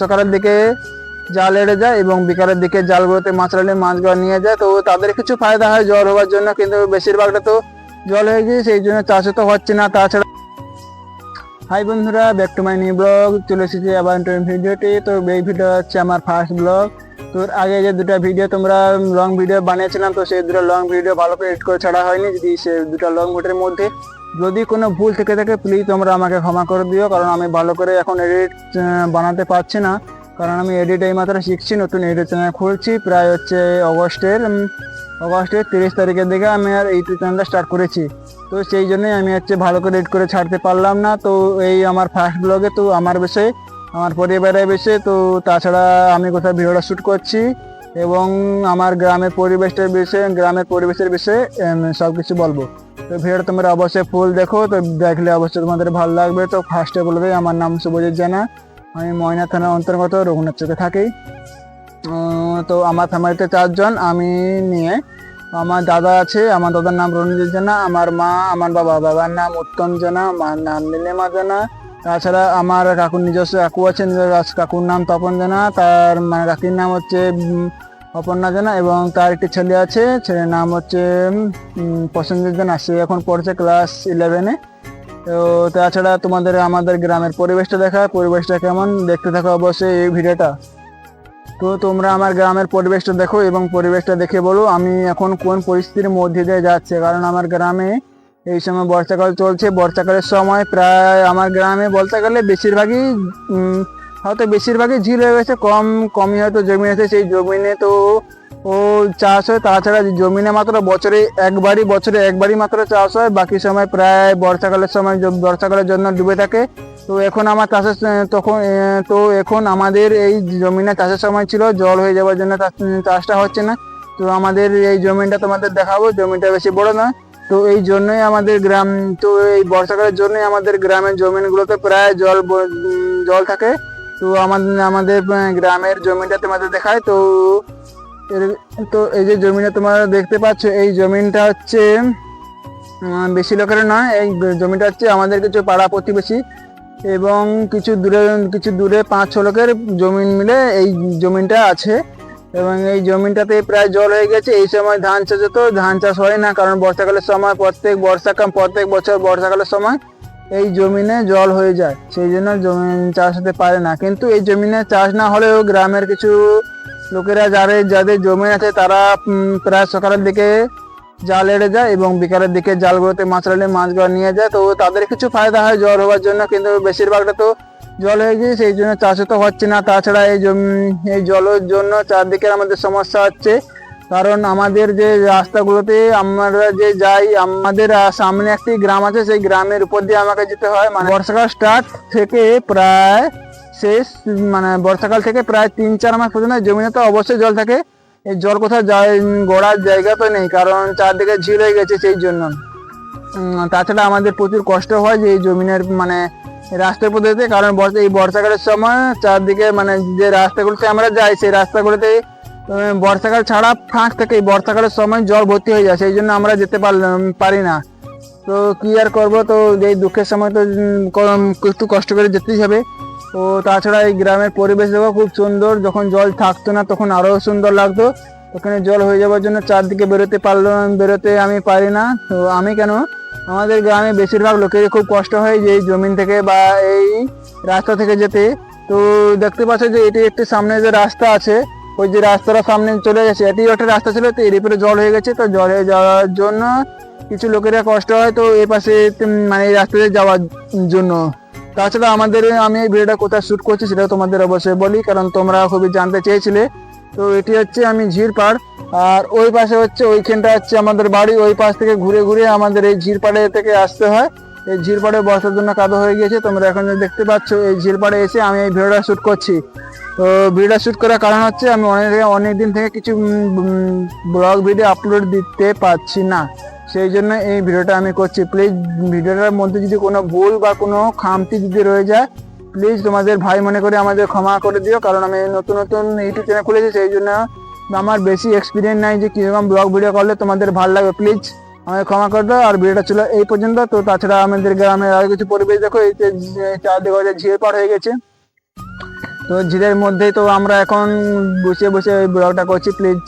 সকালের দিকে জাল এড়ে যায় এবং বিকালের দিকে জালগুলোতে মাছ রাখলে মাছগুলো নিয়ে যায়। তো তাদের কিছু ফায়দা হয় জল হওয়ার জন্য, কিন্তু বেশিরভাগটা তো জল হয়ে গিয়ে সেই জন্য চাষও তো হচ্ছে না। তাছাড়া হাই বন্ধুরা, back to my new blog, চলে এসেছি আবার ভিডিওটি তো এই ভিডিও হচ্ছে আমার ফার্স্ট ব্লগ। তো আগে যে দুটো ভিডিও তোমরা লং ভিডিও বানিয়েছিলাম, তো সেই দুটো লং ভিডিও ভালো করে এডিট করে ছাড়া হয়নি, যদি সে দুটো লং ভিডিওর মধ্যে যদি কোনো ভুল থেকে থাকে প্লিজ তোমরা আমাকে ক্ষমা করে দিও, কারণ আমি ভালো করে এখন এডিট বানাতে পারছি না। কারণ আমি এডিট এই মাত্র শিখছি, নতুন এডিট চ্যানেল খুলছি, প্রায় হচ্ছে অগস্টের অগস্টের তিরিশ তারিখের দিকে আমি আর ইউটিউব চ্যানেলটা স্টার্ট করেছি। তো সেই জন্যই আমি হচ্ছে ভালো করে এডিট করে ছাড়তে পারলাম না। তো এই আমার ফার্স্ট ব্লগে তো আমার বিষয়ে, আমার পরিবারের বিষয়ে, তো তাছাড়া আমি কোথাও ভিডিওটা শ্যুট করছি এবং আমার গ্রামের পরিবেশটার বিষয়ে, গ্রামের পরিবেশের বিষয়ে সব কিছু বলব। তো ভিডিওটা তোমরা অবশ্যই ফুল দেখো, তো দেখলে অবশ্যই তোমাদের ভালো লাগবে। তো ফার্স্টে বলবে আমার নাম শুভজিৎ জানা। আমি ময়না থানার অন্তর্গত রঘুনাথ চোখে থাকি তো আমার ফ্যামিলিতে চারজন, আমি নিয়ে। আমার দাদা আছে, আমার দাদার নাম রণজিৎ জানা, আমার মা, আমার বাবা, বাবার নাম উত্তম জানা মার নাম নীলিমা জানা। তাছাড়া আমার কাকুর নিজস্ব কাকু আছে কাকুর নাম তপন জানা, তার মানে কাকির নাম হচ্ছে অপর্ণা জানা এবং তার একটি ছেলে আছে, ছেলের নাম হচ্ছে প্রসেনজিৎ জানা সে এখন পড়ছে ক্লাস ইলেভেনে তো তাছাড়া তোমাদের আমাদের গ্রামের পরিবেশটা দেখা, পরিবেশটা কেমন? দেখতে থাকো অবশ্যই এই ভিডিওটা। তো তোমরা আমার গ্রামের পরিবেশটা দেখো এবং পরিবেশটা দেখে বলো, আমি এখন কোন পরিস্থিতির মধ্যে দিয়ে যাচ্ছে। কারণ আমার গ্রামে এই সময় বর্ষাকাল চলছে। বর্ষাকালের সময় প্রায় আমার গ্রামে বলতে গেলে বেশিরভাগই হয়তো বেশিরভাগই ঝিল হয়ে গেছে, কম, কমই হয়তো জমি আছে, সেই জমিনে তো, ও, চাষ হয়, তাছাড়া জমিনে মাত্র বছরে একবারই বছরে একবারই মাত্র চাষ হয়, বাকি সময় প্রায় বর্ষাকালের সময় বর্ষাকালের জন্য ডুবে থাকে। তো এখন আমার চাষের তখন তো এখন আমাদের এই জমিনে চাষের সময় ছিল, জল হয়ে যাওয়ার জন্য চাষ- চাষটা হচ্ছে না। তো আমাদের এই জমিটা তোমাদের দেখাবো, জমিটা বেশি বড় না তো এই জন্যই আমাদের গ্রাম, তো এই বর্ষাকালের জন্যই আমাদের গ্রামের জমিনগুলোতে প্রায় জল জল থাকে। তো আমাদের আমাদের গ্রামের জমিটা তোমাদের দেখায় তো তো এই যে জমিটা তোমরা দেখতে পাচ্ছ, এই জমিনটা হচ্ছে বেশি লোকের নয়, এই জমিটা হচ্ছে আমাদের কিছু পাড়া প্রতিবেশী এবং কিছু দূরে কিছু দূরে পাঁচ ছ লোকের জমিন মিলে এই জমিনটা আছে। এবং এই জমিনটাতে প্রায় জল হয়ে গেছে। এই সময় ধান চাষ তো ধান চাষ হয় না, কারণ বর্ষাকালের সময় প্রত্যেক বর্ষাকাল, প্রত্যেক বছর বর্ষাকালের সময় এই জমিনে জল হয়ে যায়, সেই জন্য জমিন চাষ হতে পারে না। কিন্তু এই জমিনে চাষ না হলেও গ্রামের কিছু লোকেরা যাদের যাদের জমি আছে তারা প্রায় সকালের দিকে জাল এড়ে যায় এবং বিকালের দিকে জালগুলোতে মাছ রাখলে মাছগুলো নিয়ে যায়। তো তাদের কিছু ফায়দা হয় জল হওয়ার জন্য, কিন্তু বেশিরভাগটা তো জল হয়ে গিয়ে সেই জন্য চাষও তো হচ্ছে না। তাছাড়া এই জমি, এই জলের জন্য চারদিকে আমাদের সমস্যা হচ্ছে। কারণ আমাদের যে রাস্তাগুলোতে আমরা যে যাই, আমাদের সামনে একটি গ্রাম আছে, সেই গ্রামের উপর দিয়ে আমাকে যেতে হয়। মানে বর্ষাকাল স্টার্ট থেকে প্রায় শেষ মানে বর্ষাকাল থেকে প্রায় তিন, চার মাস পর্যন্ত জমিনে তো অবশ্যই জল থাকে। এই জল কোথাও যায়, গড়ার জায়গা তো নেই, কারণ চারদিকে ঝিল হয়ে গেছে সেই জন্য। তাছাড়া আমাদের প্রচুর কষ্ট হয় যে এই জমিনের মানে রাস্তার পদ্ধতিতে কারণ বর্ষা, এই বর্ষাকালের সময় চারদিকে মানে যে রাস্তাগুলোতে আমরা যাই, সেই রাস্তাগুলোতে বর্ষাকাল ছাড়া ফাঁক থেকে বর্ষাকালের সময় জল ভর্তি হয়ে যায়, সেই জন্য আমরা যেতে পারলাম পারি না। তো কি আর করব? তো এই দুঃখের সময় তো একটু কষ্ট করে যেতেই হবে। তো তাছাড়া এই গ্রামের পরিবেশ দেখো খুব সুন্দর, যখন জল থাকতো না তখন আরও সুন্দর লাগতো। ওখানে জল হয়ে যাওয়ার জন্য চারদিকে বেরোতে পারল, বেরোতে আমি পারি না। তো আমি কেন? আমাদের গ্রামে বেশিরভাগ লোকেরই খুব কষ্ট হয় যে এই জমিন থেকে বা এই রাস্তা থেকে যেতে। তো দেখতে পাচ্ছ যে এটি একটি সামনে যে রাস্তা আছে ওই যে রাস্তাটা সামনে চলে গেছে এটি একটা রাস্তা ছিল, তো এর উপরে জল হয়ে গেছে, তো জল হয়ে যাওয়ার জন্য কিছু লোকেরা কষ্ট হয়, তো এই পাশে মানে এই রাস্তাতে যাওয়ার জন্য। তাছাড়া আমাদের, আমি এই ভিডিওটা কোথায় শ্যুট করছি সেটা তোমাদের অবশ্যই বলি, কারণ তোমরা খুবই জানতে চেয়েছিলে। তো এটি হচ্ছে আমি ঝির পাড়, আর ওই পাশে হচ্ছে, ওইখানটা হচ্ছে আমাদের বাড়ি, ওই পাশ থেকে ঘুরে ঘুরে আমাদের এই ঝির পাড়ে থেকে আসতে হয়। এই ঝির পাড়ে বর্ষার জন্য কাদো হয়ে গিয়েছে। তোমরা এখন দেখতে পাচ্ছ, এই ঝির পাড়ে এসে আমি এই ভিডিওটা শ্যুট করছি। তো ভিডিওটা শ্যুট করার কারণ হচ্ছে আমি অনেক অনেক দিন থেকে কিছু ব্লগ ভিডিও আপলোড দিতে পারছি না। সেই জন্য এই ভিডিওটা আমি করছি। প্লিজ ভিডিওটার মধ্যে যদি কোনো ভুল বা কোনো খামতি যদি রয়ে যায় প্লিজ তোমাদের ভাই মনে করে আমাদের ক্ষমা করে দিও, কারণ আমি নতুন নতুন ইউটিউব চ্যানেল খুলেছি, সেই জন্য আমার বেশি এক্সপিরিয়েন্স নাই যে কীরকম ব্লগ ভিডিও করলে তোমাদের ভালো লাগবে। প্লিজ আমাকে ক্ষমা করে দাও, আর ভিডিওটা ছিল এই পর্যন্ত। তো তাছাড়া আমাদের গ্রামের আরও কিছু পরিবেশ দেখো, এই চারদিকে যে ঝিল পার হয়ে গেছে। তো ঝিলের মধ্যেই তো আমরা এখন বসে বসে ব্লগটা করছি প্লিজ